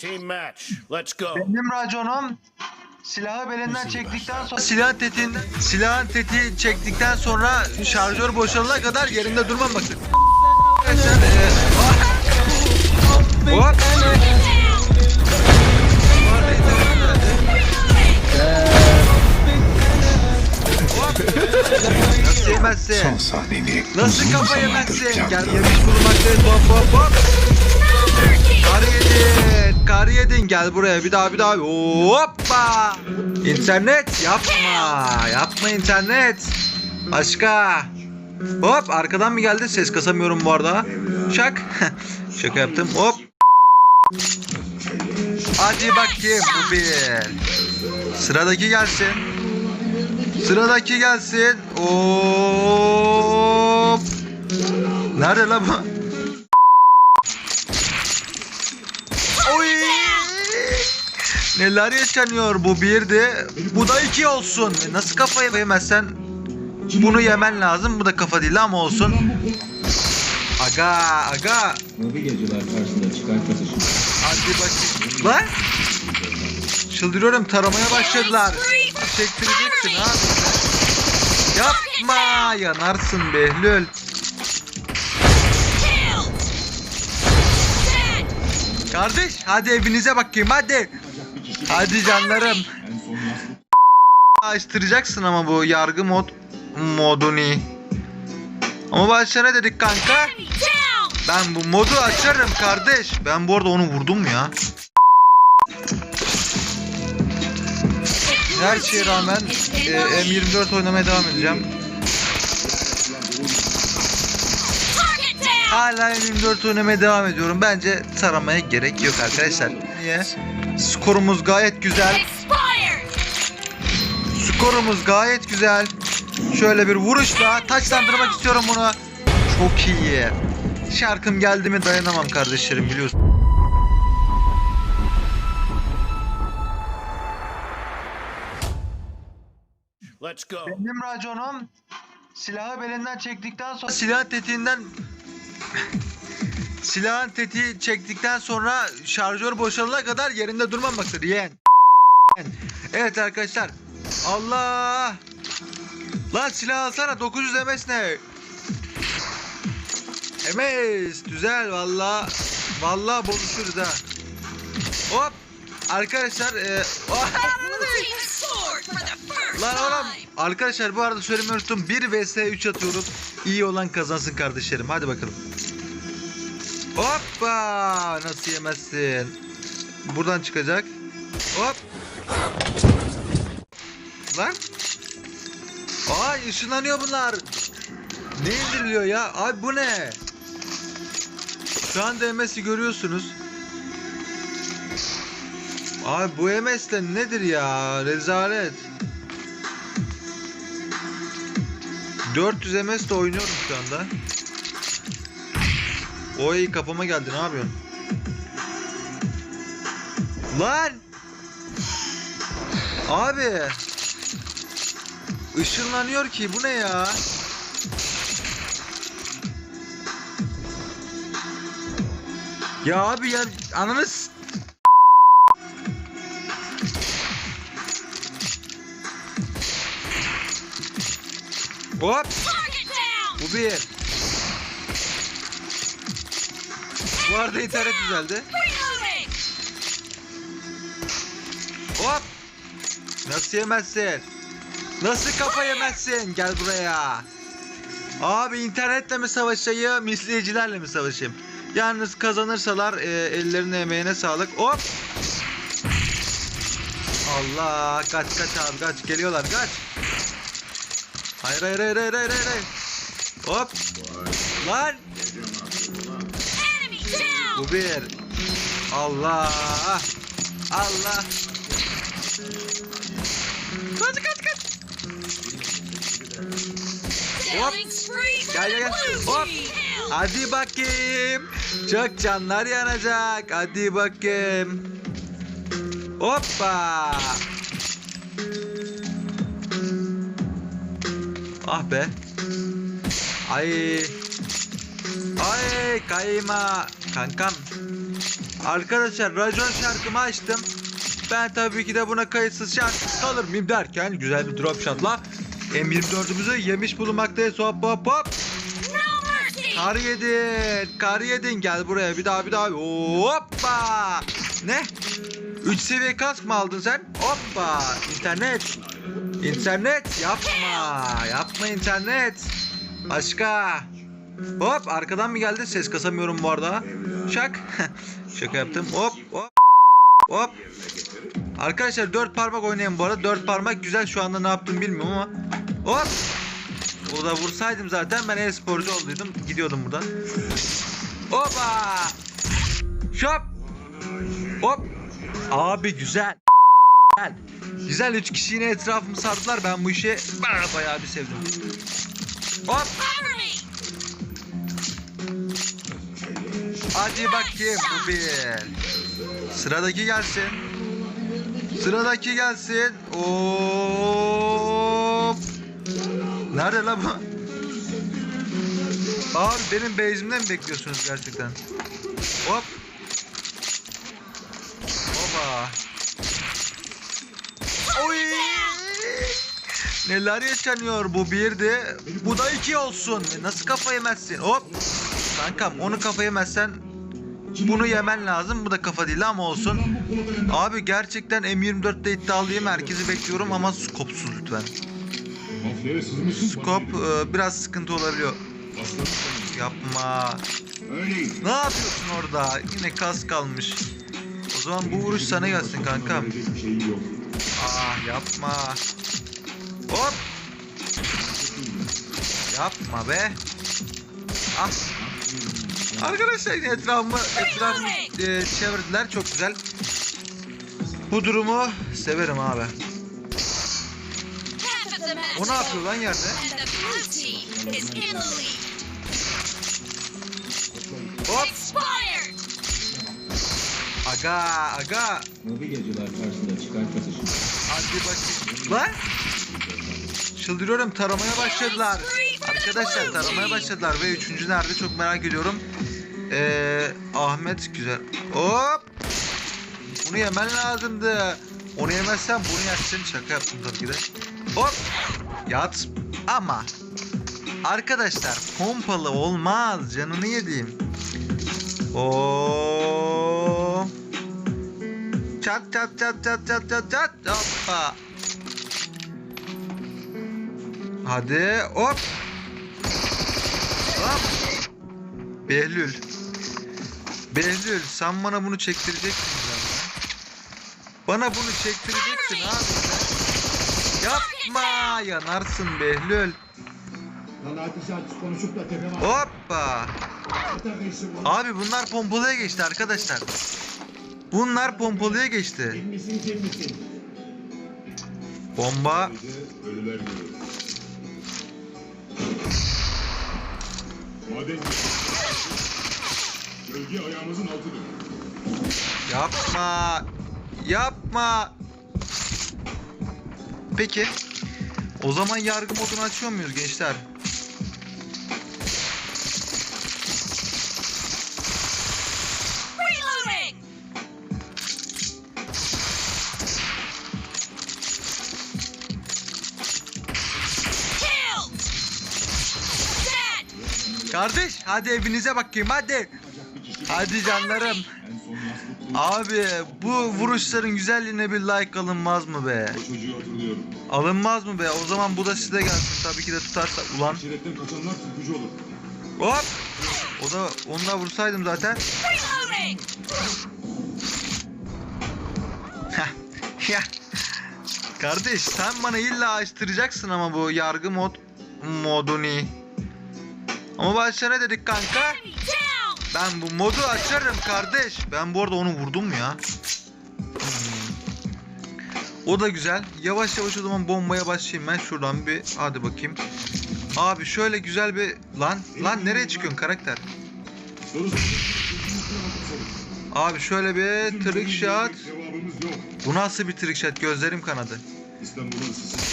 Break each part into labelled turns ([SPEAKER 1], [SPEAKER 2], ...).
[SPEAKER 1] Team match. Let's go.
[SPEAKER 2] Benim raconum silahı belinden çektikten sonra silah tetiğinden silahın tetiği çektikten sonra şarjör boşalana kadar yerinde durmam bakın. Arkadaşlar Hop. Hop. Nasıl yemezsin? Nasıl kafa yemezsin? Gel yemiş bulunmaktayız. Hop hop hop. Kar yedin. Kar yedin. Gel buraya. Bir daha bir daha. Hoppa. İnternet yapma. Yapma internet. Başka. Hop arkadan mı geldi? Ses kasamıyorum bu arada. Şak. Şaka yaptım. Hop. Hadi bakayım bu bir. Sıradaki gelsin. Sıradaki gelsin. Hop. Nerede la bu? Neler yaşanıyor bu birdi. Bu da iki olsun. Nasıl kafayı yemezsen bunu yemen lazım. Bu da kafa değil ama olsun. Aga aga.
[SPEAKER 3] Geceler karşısında çıkar katışım.
[SPEAKER 2] Hadi bakayım. Lan. Çıldırıyorum taramaya başladılar. Çektireceksin ha. Yapma yanarsın Behlül. Kardeş hadi evinize bakayım hadi. Hadi canlarım. Açtıracaksın ama bu yargı mod modunu. Ama başta ne dedik kanka? Ben bu modu açarım kardeş. Ben bu arada onu vurdum ya. Her şeye rağmen e, M24 oynamaya devam edeceğim. Hala M24 oynamaya devam ediyorum. Bence taramaya gerek yok arkadaşlar. Niye? Skorumuz gayet güzel. Skorumuz gayet güzel. Şöyle bir vuruşla taçlandırmak istiyorum bunu. Çok iyi. Şarkım geldi mi dayanamam kardeşlerim biliyorsun.
[SPEAKER 1] Let's go.
[SPEAKER 2] Benim raconum silahı belinden çektikten sonra silahın tetiğinden silahın tetiği çektikten sonra şarjör boşalana kadar yerinde durmam baktır yeğen. Evet arkadaşlar. Allah! Lan silah alsana 900 MS ne? MS güzel valla. Valla bozuşuruz ha. Hop! Arkadaşlar e, Lan oğlum arkadaşlar bu arada söylemeyi unuttum 1 vs 3 atıyoruz İyi olan kazansın kardeşlerim hadi bakalım Hoppa! Nasıl yemezsin? Buradan çıkacak. Hop! Lan! Ay ışınlanıyor bunlar. Ne indiriliyor ya? Abi bu ne? Şu anda MS'i görüyorsunuz. Abi bu MS de nedir ya? Rezalet. 400 MS de oynuyorum şu anda. Oy kafama geldi ne yapıyorsun? Lan! Abi! Işınlanıyor ki bu ne ya? Ya abi ya ananı Hop! Bu bir. Bu arada internet düzeldi. Hop! Nasıl yemezsin? Nasıl kafa yemezsin? Gel buraya. Abi internetle mi savaşayım, izleyicilerle mi savaşayım? Yalnız kazanırsalar e, ellerine emeğine sağlık. Hop! Allah kaç kaç abi kaç geliyorlar kaç. Hayır hayır hayır hayır hayır hayır. Hop. Lan. Bu bir. Allah. Allah. Kaç kaç kaç. Hop. Gel gel gel. Hop. Hadi bakayım. Çok canlar yanacak. Hadi bakayım. Hoppa. Ah be. Ay. Ay kayma. Kankam. Arkadaşlar racon şarkımı açtım. Ben tabii ki de buna kayıtsız şartsız kalır mıyım derken güzel bir drop shotla M24'ümüzü yemiş bulunmaktayız. Hop hop hop. Kar yedin. Kar yedin. Gel buraya bir daha bir daha. Hoppa. Ne? 3 seviye kask mı aldın sen? Hoppa. İnternet. İnternet. Yapma. Yapma internet. Başka. Hop arkadan mı geldi? Ses kasamıyorum bu arada. Şak. Şaka yaptım. Hop hop. Hop. Arkadaşlar dört parmak oynayın bu arada. Dört parmak güzel şu anda ne yaptım bilmiyorum ama. Hop. O da vursaydım zaten ben e-sporcu olduydum. Gidiyordum buradan. Hoppa. Şop. Hop. Abi güzel. Güzel. Güzel üç kişi yine etrafımı sardılar. Ben bu bayağı, bayağı bir sevdim. Hop. Hadi bakayım bu bir. Sıradaki gelsin. Sıradaki gelsin. Hop. Nerede la bu? Abi benim base'imde mi bekliyorsunuz gerçekten? Hop. Hopa. Oy. Neler yaşanıyor bu birdi. Bu da iki olsun. Nasıl kafa yemezsin? Hop. Kankam onu kafa yemezsen bunu yemen lazım. Bu da kafa değil ama olsun. Abi gerçekten M24'te iddialıyım. Herkesi bekliyorum ama skopsuz lütfen. Skop e, biraz sıkıntı olabiliyor. Yapma. Ne yapıyorsun orada? Yine kas kalmış. O zaman bu vuruş sana gelsin kankam. Ah yapma. Hop. Yapma be. Ah. Arkadaşlar yine etrafımı, etrafımı e, çevirdiler. Çok güzel. Bu durumu severim abi. O ne yapıyor lan yerde? Hop. Aga aga.
[SPEAKER 3] Mobilyacılar karşısında çıkar satışını.
[SPEAKER 2] Hadi bakayım. Lan. Çıldırıyorum taramaya başladılar. Arkadaşlar taramaya başladılar ve üçüncü nerede çok merak ediyorum. Ee, Ahmet güzel. Hop. Bunu yemen lazımdı. Onu yemezsen bunu yersin. Şaka yaptım tabii ki de. Hop. Yat. Ama arkadaşlar pompalı olmaz. Canını yediğim. Oo. Çat çat çat çat çat çat çat. Hoppa. Hadi hop. Behlül. Behlül sen bana bunu çektireceksin zaten. Bana bunu çektireceksin abi sen. Yapma yanarsın Behlül.
[SPEAKER 4] Lan konuşup da
[SPEAKER 2] Hoppa. Abi bunlar pompalıya geçti arkadaşlar. Bunlar pompalıya geçti.
[SPEAKER 4] Kim misin kim misin?
[SPEAKER 2] Bomba.
[SPEAKER 4] Ölüler.
[SPEAKER 2] Yapma. Yapma. Peki. O zaman yargı modunu açıyor muyuz gençler? Kardeş hadi evinize bakayım hadi. Hadi canlarım. Abi bu vuruşların güzelliğine bir like alınmaz mı be? Alınmaz mı be? O zaman bu da size gelsin. Tabii ki de tutarsa. Ulan hop. O da onu da vursaydım zaten. Ya. Kardeş sen bana illa açtıracaksın ama bu yargı mod modunu. Ama başta ne dedik kanka? Ben bu modu açarım kardeş. Ben bu arada onu vurdum ya. O da güzel. Yavaş yavaş o zaman bombaya başlayayım ben şuradan bir hadi bakayım. Abi şöyle güzel bir lan lan nereye çıkıyorsun karakter? Abi şöyle bir trick shot. Bu nasıl bir trick shot? Gözlerim kanadı.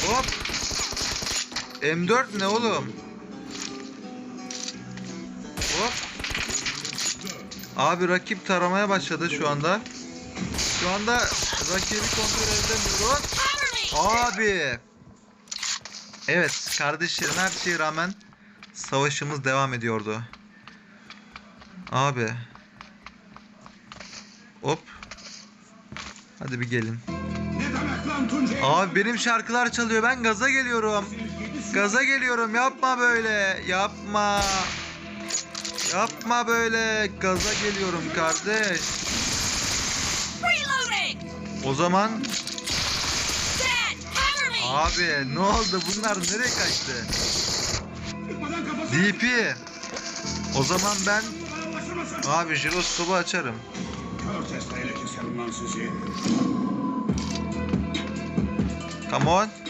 [SPEAKER 2] Hop. M4 ne oğlum? Hop. Abi rakip taramaya başladı şu anda. Şu anda rakibi kontrol edemiyoruz. Abi. Evet kardeşlerim her şeye rağmen savaşımız devam ediyordu. Abi. Hop. Hadi bir gelin. Abi benim şarkılar çalıyor ben gaza geliyorum. Gaza geliyorum yapma böyle. Yapma. Yapma böyle. Gaza geliyorum kardeş. O zaman abi ne oldu bunlar nereye kaçtı? DP. O zaman ben abi jiroskopu açarım. Come on.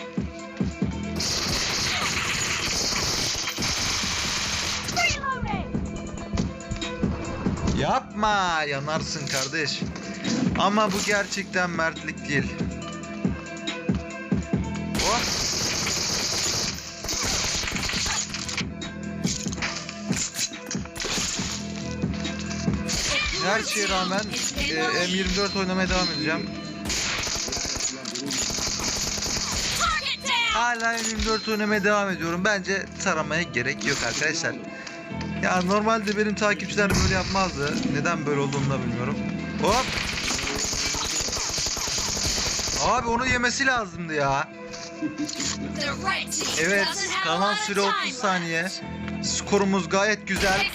[SPEAKER 2] Yapma yanarsın kardeş. Ama bu gerçekten mertlik değil. Hop. Her şeye rağmen e, M24 oynamaya devam edeceğim. Hala M24 oynamaya devam ediyorum. Bence taramaya gerek yok arkadaşlar. Ya normalde benim takipçiler böyle yapmazdı. Neden böyle olduğunu da bilmiyorum. Hop. Abi onu yemesi lazımdı ya. Evet, kalan süre
[SPEAKER 5] time
[SPEAKER 2] 30 saniye. Skorumuz gayet güzel.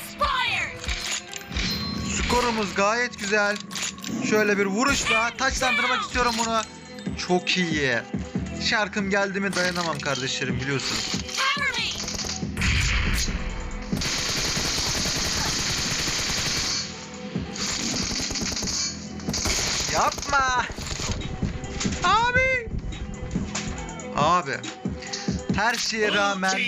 [SPEAKER 2] Skorumuz gayet güzel. Şöyle bir vuruşla taçlandırmak istiyorum bunu. Çok iyi. Şarkım geldi mi dayanamam kardeşlerim biliyorsunuz. Abi. Her şeye rağmen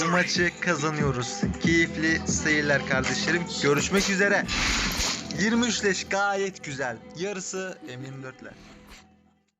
[SPEAKER 2] bu maçı kazanıyoruz. Keyifli seyirler kardeşlerim. Görüşmek üzere. 23 leş gayet güzel. Yarısı M24'ler.